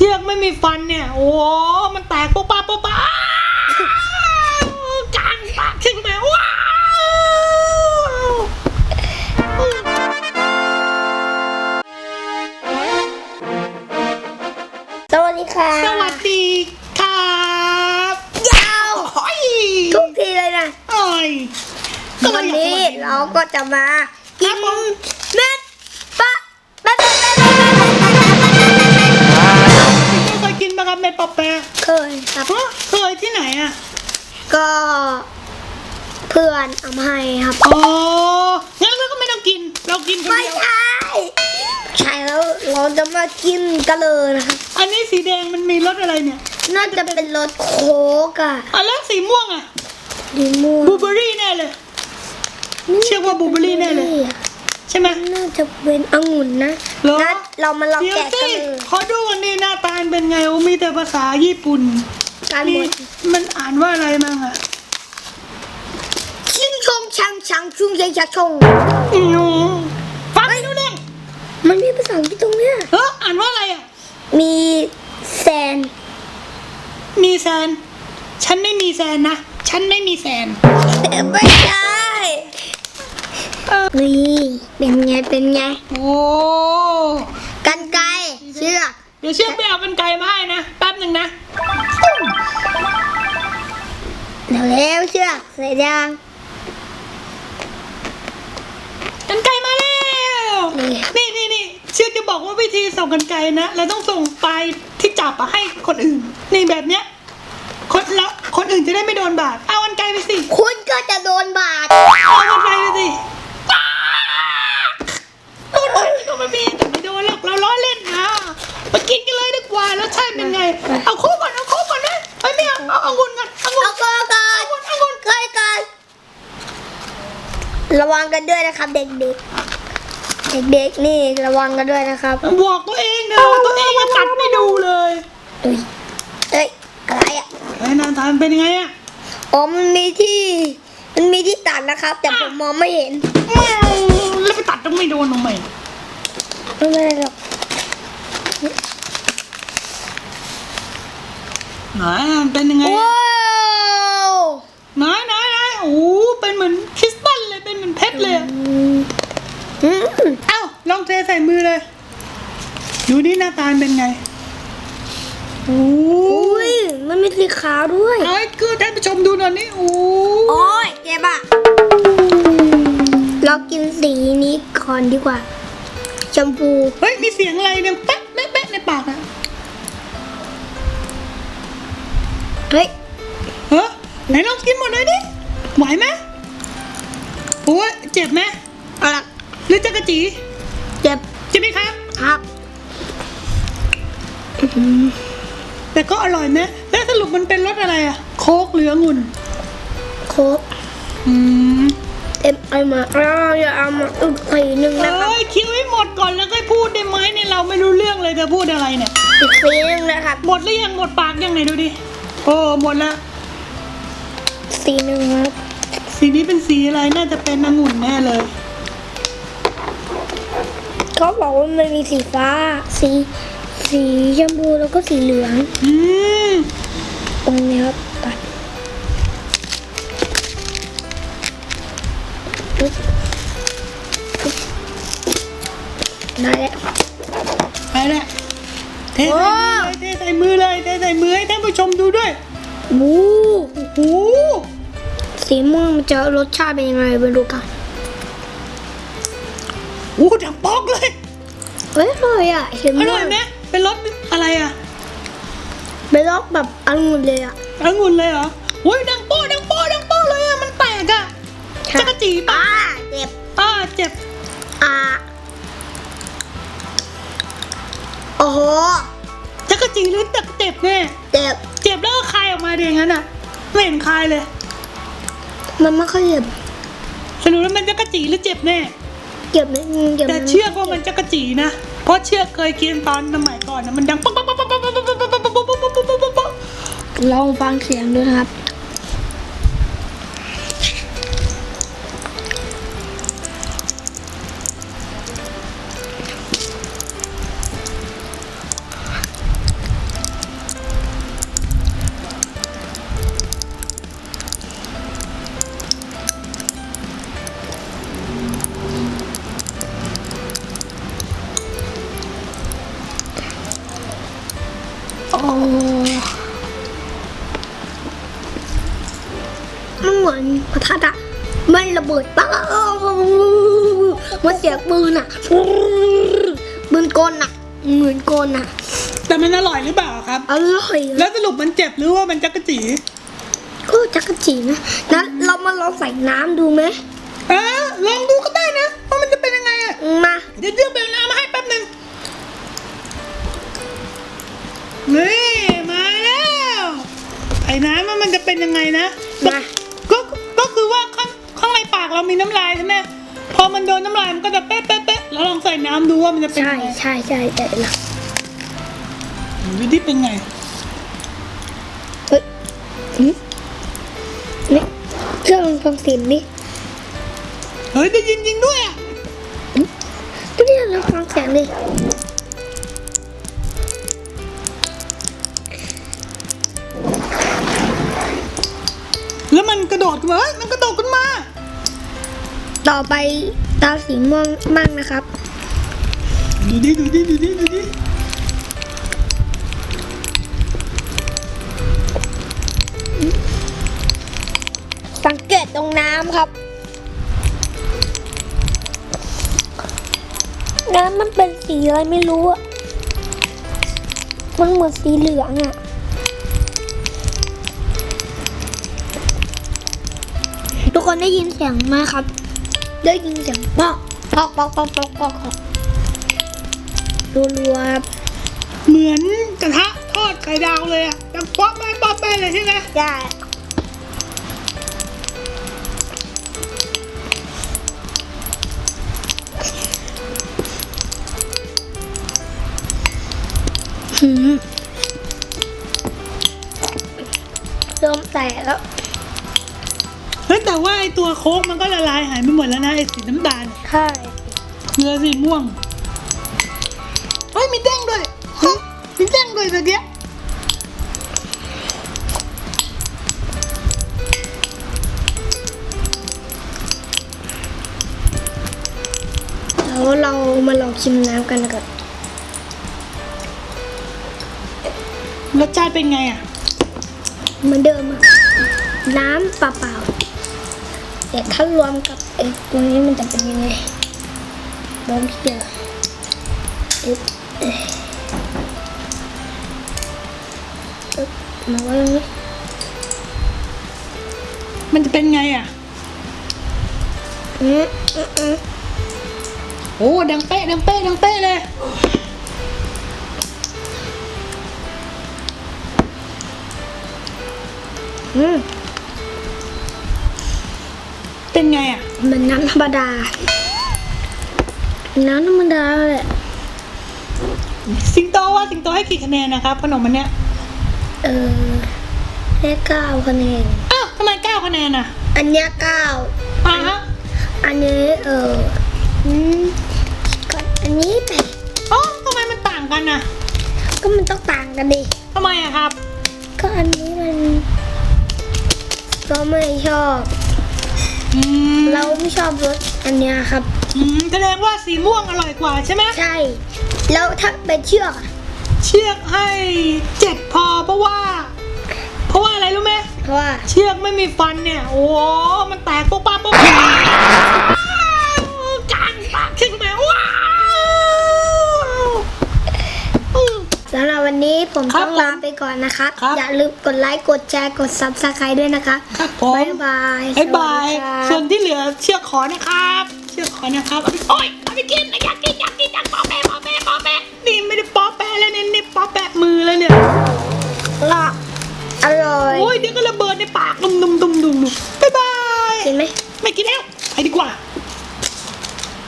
ชือกไม่มีฟันเนี่ย โอ้โหมันแตกปุ๊บปั๊บปุ๊บปั๊บกลางปากขึ้นมาว้าวสวัสดีค่ะสวัสดีครับยาวโอ้ยทุกทีเลยนะโอ้ยก็เลวันยอยากนี้สวัสดีเราก็จะมากิครัน คยกินปะครับเม็ดปอแปะเคยครับ ฮะเคยที่ไหนอะก็ เพื่อนเอามาให้ครับ อ๋องั้นเราก็ไม่ต้องกิน เรากินคนไม่เดียวใช่ใช่แล้วเราจะมากินกันเลยนะครับ อันนี้สีแดงมันมีรสอะไรเนี่ยน่าจะเป็นรสโค้กอะอะแล้วสีม่วงอะดีม่วงบลูเบอร์รี่แน่เลย เชื่อว่าบลูเบอร์รี่แน่เลย ใช่ไหมน่าจะเป็นองุ่นนะเหรองั้นเรามาลองเดี๋ยวแกะสิกันเลยขอดูกันนี่หน้าตาเป็นไงโอ้มีแต่ภาษาญี่ปุ่นการหมนี่ดมันอ่านว่าอะไรมั่งอะชิงชงชังชังชุงยังชะชงอืมฟังไม่รู้เรื่องมันมีภาษาอังกฤษตรงเนี้ยเอออ่านว่าอะไรอะมีแซนมีแซน ฉันไม่มีแซนนะ ฉันไม่มีแซน ไม่ใช่เออ นี่เป็นไงเป็นไง โอ้กันไกรเชือกเดี๋ยวเชื่อไปเอากันไกลมาให้นะแป๊บหนึ่งนะ เดี๋ยวแล้วเชือกเสร็จยังกันไกลมาแล้ว นี่นี่นี่นี่เชื่อจะบอกว่าวิธีส่งกันไกลนะเราต้องส่งปลายที่จับอะให้คนอื่นนี่แบบเนี้ยคนละคนอื่นจะได้ไม่โดนบาดเอากันไกลไปสิ คุณก็จะโดนบาดเอากันไกลไปสิป้าโดนอะไรก็ไม่มีแต่ไม่โดนหรอกเราล้อเล่นนะมา กินกันเลยดีกว่าแล้วใช่เป็นไง เอาโค้กก่อนเอาโค้กก่อนนะเอ้ยไม่เอาเอาเอางุ่นก่อนเอางุ่นเอาก็กันเอางุ่นเอางุ่นเคยกันระวังกันด้วยนะครับ เด็กๆ เด็กๆนี่ระวังกันด้วยนะครับบอกตัวเองนะตัวเองมาตัดไม่ดูเลยเอ้ยเอ้ยอะไรอะไอ้ยหนาตามันเป็นยังไงอะอ๋อมันมีที่มันมีที่ตัดนะครับ แต่ผมมองไม่เห็นแล้วไปตัดต้องไม่โดนทำไมไม่เป็นไรหรอก ไหนมันเป็นยังไงว้าวไหนไหนไหนโอ้โหเป็นเหมือนคริสตัลเลยเป็นเหมือนเพชรเลยอะอืมเอ้าลองเทใส่มือเลย ดูนี่หน้าตาเป็นไงโอ้โหอุ้ยมันมีสีขาวด้วยเอาให้คือท่านผู้ชมดูหน่อยนี่โอ้โหโอ้ยเจ็บอะ เรากินสีนี้ก่อนดีกว่า ชมพู เฮ้ยมีเสียงอะไรเนี่ยแป๊ะแป๊ะแป๊ะในปากอะ เฮ้ยเฮ้ยไหนลองกินหมดเลยดิ ไหวไหมโอ้ยเจ็บไหมอะไรหรือจะกระจีเจ็บใช่ไหมครับ ครับ แต่ก็อร่อยไหมแล้วสรุปมันเป็นรสอะไรอะโค้กหรือองุ่นโค้กอืมเอ็มไอมาเราจะเอามาอึกสีหนึ่งนะครับ เอ้ยคิวให้หมดก่อนแล้วค่อยพูดได้ไหมเนี่ยเราไม่รู้เรื่องเลยจะพูดอะไรเนี่ย อีกสีหนึ่งนะครับ หมดหรือยังหมดปากยังไหนดูดิ โอ้หมดแล้วสีหนึ่งครับสีนี้เป็นสีอะไรน่าจะเป็นองุ่นแน่เลย เขาบอกว่ามันมีสีฟ้า สี สีชมพูแล้วก็สีเหลืองอืมตรงนี้ครับตัดปึ๊บปึ๊บได้แล้วไปแล้ว เทใส่มือเลยเทใส่มือเลยเทใส่มือให้ท่านผู้ชมดูด้วยวู้โอ้โหสีม่วงมันจะรสชาติเป็นยังไงไปดูกันโอ้โหดังป๊อกเลยเฮ้ยอร่อยอะเห็นอไหมร่อยไหมเป็นรสอะไรอะเป็นรสแบบองุ่นเลยอะองุ่นเลยเหรอโอ้ยดังโป๊ะดังโป๊ะดังโป๊ะเลยอะมันแตกอะจักรจีปะอ่าเจ็บอ่าเจ็บอ่าโอ้โห จักรจีหรือตักเจ็บแน่เจ็บเจ็บแล้วก็คายออกมาเดอย่างนั้นอะไม่เห็นคายเลย มันไม่ค่อยเจ็บสรุปแล้วมันจักรจีหรือเจ็บแน่เจ็บนิดนึงเจ็บแต่เชือกว่ามันจักรจีนะเพราะเชือกเคยกินตอนสมัยก่อนนะมันดังป๊อกป๊อกป๊อกป๊อกป๊อกป๊อกป๊อกป๊อกป๊อกป๊อกป๊อกป๊อกป๊อกป๊อกป๊อกลองฟังเสียงดูนะครับ มันระเบิดปังมันเสียงปืนอะปืนกลอะเหมือนกลอะแต่มันอร่อยหรือเปล่าครับ อร่อย แล้วสรุปมันเจ็บหรือว่ามันจักกะจีก็จักรจีนะนั้นเรามาลองใส่น้ำดูไหมเออลองดูก็ได้นะว่ามันจะเป็นยังไงอะ มา เดี๋ยวเดี๋ยวเบลน้ำมาให้แป๊บหนึงนี่มาแล้วไอ้น้ำมันมันจะเป็นยังไงนะ มาากเรามีน้ำลายใช่ไหมพอมันโดนน้ำลายมันก็จะเป๊ะเป๊ะเป๊ะแล้วลองใส่น้ำดูว่ามันจะเป็นใช่ยังไงใช่ใช่แต่ละดูดิเป็นไงเฮ้ยหืมนี่เครื่องฟังเสียงนี่เฮ้ยได้ยินจริงด้วยอะก็เนี่ยเราฟังเสียงดิแล้วมันกระโดดขึ้นมาเฮ้ยมันกระโดด ต่อไปตาสีม่วงมั่งนะครับ ดูดิดูดิดูดิดูดิสังเกตตรงน้ำครับ น้ำมันเป็นสีอะไรไม่รู้อะมันเหมือนสีเหลืองอะทุกคนได้ยินเสียงไหมครับ ได้ยินเสียงปอกปอกปอกปอกปอกปอกปอกรัวๆครับเหมือนกระทะทอดไข่ดาวเลยอะดังป๊อปแป๊ะป๊อปแป๊ะเลยใช่ไหมได้หืมเริ่มแตกแล้วเฮ้ย แต่ว่าไอตัวโค้กมันก็ละลายหายไปหมดแล้วนะไอสีน้ำตาลใช่เหลือสีม่วงเฮ้ยมีแดงด้วยเฮ้ยมีแดงด้วยตะเกียบแล้วเรามาลองชิมน้ำกันนะครับรสชาติเป็นไงอะ เหมือนเดิมอะน้ำเปล่าๆ แต่ถ้ารวมกับไอ้ตัวนี้มันจะเป็นยังไงลองเทียบเอ๊ะเอ๊ะเอ๊ะมาไว้ตรงนี้มันจะเป็นไงอะอืมอืมอืมโอ้ดังเป๊ะดังเป๊ะดังเป๊ะเลยอืม เป็นไงอะ เหมือนน้ำธรรมดา น้ำธรรมดาแหละ สิงโตว่าสิงโตให้กี่คะแนนนะครับขนมมันเนี้ย เออแค่เก้าคะแนน อ้าวทำไมเก้าคะแนนอะ อันเนี้ยเก้าอะฮะอันนี้เอออืมก็อันนี้แปดอ๋อทำไมมันต่างกันอะ ก็มันต้องต่างกันดิ ทำไมอะครับ ก็อันนี้มันเราไม่ชอบอืม เราไม่ชอบรสอันเนี้ยครับ อืมแสดงว่าสีม่วงอร่อยกว่าใช่ไหมใช่ แล้วถ้าเป็นเชือกอะเชือกให้เจ็ดพอเพราะว่า เพราะว่าอะไรรู้ไหมเพราะว่า เชือกไม่มีฟันเนี่ย โอ้โหมันแตกปุ๊บปั๊บปุ๊บปั๊บ นนี้ผมครับต้องลาไปก่อนนะครับครับอย่าลืมกดไลค์ กดแชร์ กด subscribe ด้วยนะคะครับผม บ๊ายบายบ๊ายบาย สวัสดีครับ ส่วนที่เหลือเชือกขอนะครับ เชือกขอนะครับเอาไปโอ้ยเอาไปกินอยากกินอยากกินอยากปอแปะปอแปะปอแปะนี่ไม่ได้ปอแปะแล้วเนี่ยนี่ปอแปะมือแล้วเนี่ยละอร่อยโอ้ยเดี๋ยวก็ระเบิดในปากดุมดุมดุมดุมดุมบ๊ายบายเห็นไหมไม่กินแล้วไปดีกว่า